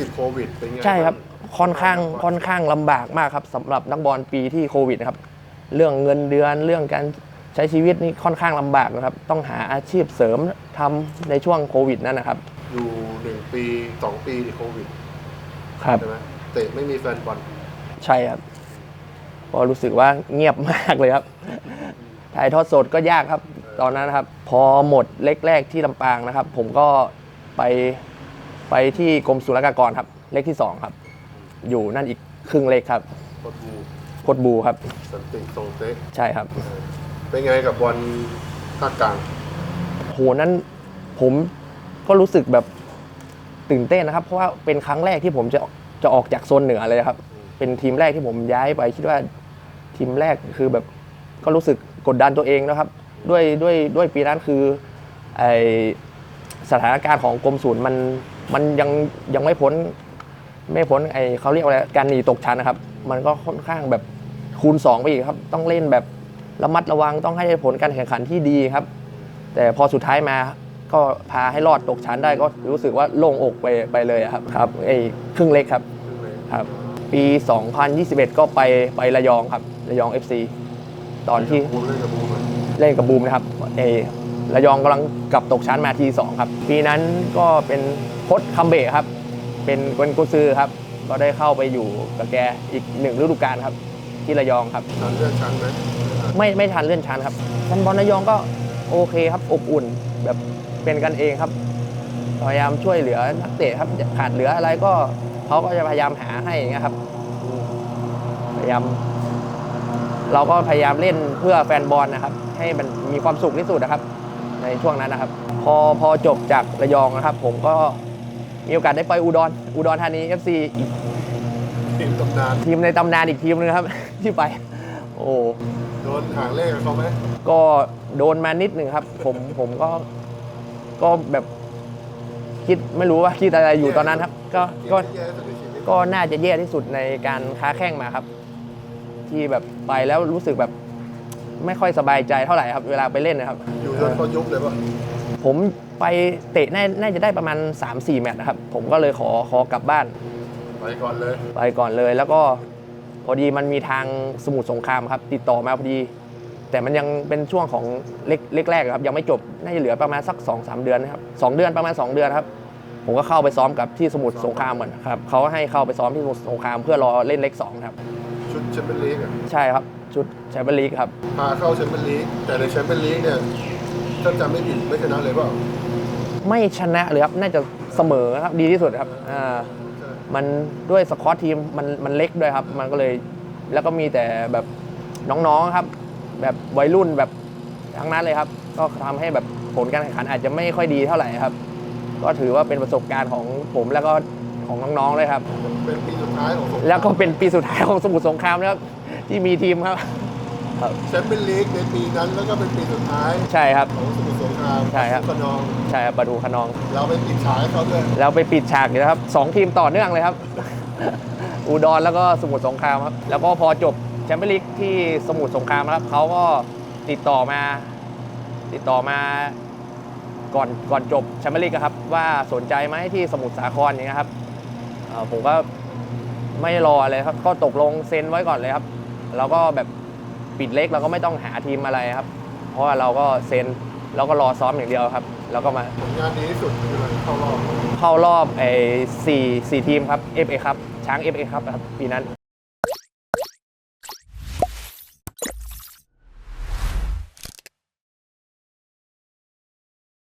ติดโควิดเป็นไงใช่ครับางค่อนข้างค่อนข้างลำบากมากครับสำหรับนักบอลปีที่โควิดนะครับ เรื่องเงินเดือนเรื่องการใช้ชีวิตนี่ค่อนข้างลำบากนะครับ ต้องหาอาชีพเสริมทำในช่วงโควิดนั่นนะครับ อยู่หนึ่งปีสองปีที่โควิดครับ ใช่ไหมเตะไม่มีแฟนบอลใช่ครับเพอรู้สึกว่าเงียบมากเลยครับ ถ่ายทอดสดก็ยากครับ ตอนนั้นนะครับ พอหมดเล็กแรกที่ลำปางนะครับ ผมก็ไป ไปที่กรมศุลกากรครับ เลขที่สองครับ อยู่นั่นอีกครึ่งเลขครับโคตรบูโคตรบูครับ สันติทรงเตะใช่ครับเออเป็นไงกับบอลภาคกลาง โหนั้นผมก็รู้สึกแบบตื่นเต้นนะครับ เพราะว่าเป็นครั้งแรกที่ผมจะจะออกจากโซนเหนือเลยครับ เป็นทีมแรกที่ผมย้ายไปคิดว่าทีมแรกคือแบบก็รู้สึกกดดันตัวเองนะครับ ด้วยด้วยด้วยปีนั้นคือไอสถานการณ์ของกรมศูนย์มัน มันยังยังไม่พ้นไม่พ้นไอเขาเรียกว่าอะไรการหนีตกชั้นนะครับ มันก็ค่อนข้างแบบคูณสองไปอีกครับ ต้องเล่นแบบระมัดระวังต้องให้ผลการแข่งขันที่ดีครับ แต่พอสุดท้ายมาก็พาให้รอดตกชั้นได้ก็รู้สึกว่าโล่งอกไปไปเลยครับครับไอ้ครึ่งเล็กครับครึ่งเลยครับ ปี 2021 ก็ไประระยองครับ ระยอง FC ตอนที่เล่นกับบูมเล่นกับบูมนะครับเออระยองกำลังกลับตกชั้นมาทีสองครับ ปีนั้นก็เป็น ค้ชคัมเบะครับ เป็นเป็นกุญซือครับ ก็ได้เข้าไปอยู่กับแกอีกหนึ่งฤดูกาลครับ ที่ระยองครับ ทันเลื่อนชั้นไหมไม่ไม่ทันเลื่อนชั้นครับแฟนบอลระยองก็โอเคครับอบอุ่นแบบเป็นกันเองครับ พยายามช่วยเหลือนักเตะครับขาดเหลืออะไรก็เขาก็จะพยายามหาให้อย่างเงี้ยครับอืมพยายาม เราก็พยายามเล่นเพื่อแฟนบอลนะครับ ให้มันมีความสุขที่สุดนะครับ ในช่วงนั้นนะครับ พอพอจบจากระยองนะครับ ผมก็ มีโอกาสได้ไปอุดรอุดรธานี FC อีกทีมตำนานทีมในตำนานอีกทีมนึงครับ ที่ไป โอ้ โดนห่างเลขกับเขาไหมก็โดนมานิดหนึ่งครับ ผมผมก็ก็แบบคิดไม่รู้ว่าคิดอะไรอยู่ตอนนั้นครับ ก็ก็แย่สุดในชีวิตก็น่าจะแย่ที่สุดในการค้าแข่งมาครับ ที่แบบไปแล้วรู้สึกแบบ ไม่ค่อยสบายใจเท่าไหร่ครับ เวลาไปเล่นนะครับ อยู่จนเขายุบเลยป่ะ ผมไปเตะน่าน่าจะได้ประมาณ 3-4 แมตช์นะครับ ผมก็เลยขอขอกลับบ้าน ไปก่อนเลย ไปก่อนเลยแล้วก็พอดีมันมีทางสมุทรสงครามครับ ติดต่อมาพอดี แต่มันยังเป็นช่วงของเล็กเล็กแรกครับยังไม่จบน่าจะเหลือประมาณสัก2อสเดือนนะครับสองเดือนประมาณ 2 เดือนครับ ผมก็เข้าไปซ้อมกับที่สมุทรสงครามเหมือนครับเขาให้เข้าไปซ้อมที่สมุทรสงครามเพื่อรอเล่นเล็กสองครับชุดแชมเปี้ยนลีกอะใช่ครับชุดแชมเปี้ยนลีกครับพาเข้าแชมเปี้ยนลีกแต่ในแชมเปี้ยนลีกเนี่ย ถ้าจำไม่ผิดไม่ชนะเลยเปล่าไม่ชนะเลยครับ น่าจะเสมอครับดีที่สุดครับอ่ามันด้วยสควอตทีมมันมันเล็กด้วยครับ มันก็เลยแล้วก็มีแต่แบบน้องๆครับ แบบวัยรุ่นแบบทั้งนั้นเลยครับ ก็ทำให้แบบผลการแข่งขันอาจจะไม่ค่อยดีเท่าไหร่ครับ ก็ถือว่าเป็นประสบการณ์ของผมแล้วก็ของน้องๆเลยครับ เป็นปีสุดท้ายของผมแล้วก็เป็นปีสุดท้ายของสมุทรสงครามนะครับที่มีทีมครับ แชมเปี้ยนลีกในปีนั้นแล้วก็เป็นปีสุดท้ายใช่ครับ ของสมุทรสงครามใช่ครับขนอง ใช่ครับประดูขนอง เราไปปิดฉากให้เขาด้วยแล้วไปปิดฉากอยู่นะครับสองทีมต่อเนื่องเลยครับ อุดรแล้วก็สมุทรสงครามครับ แล้วก็พอจบแชมเปี้ยนลีกที่สมุทรสงครามนะครับเขาก็ติดต่อมา ติดต่อมาก่อนก่อนจบแชมเปี้ยนลีกอะครับ ว่าสนใจไหมที่สมุทรสาครอย่างเงี้ยครับเอ่อผมก็ไม่รอเลยครับ ก็ตกลงเซ็นไว้ก่อนเลยครับ แล้วก็แบบ ปิดเล็กเราก็ไม่ต้องหาทีมอะไรครับ เพราะว่าเราก็เซ็นแล้วก็รอซ้อมอย่างเดียวครับ แล้วก็มาผลงานดีที่สุดคืออะไรเข้ารอบ เข้ารอบไอ้สี่สี่ทีมครับ FA ครับช้าง FA ครับครับปีนั้น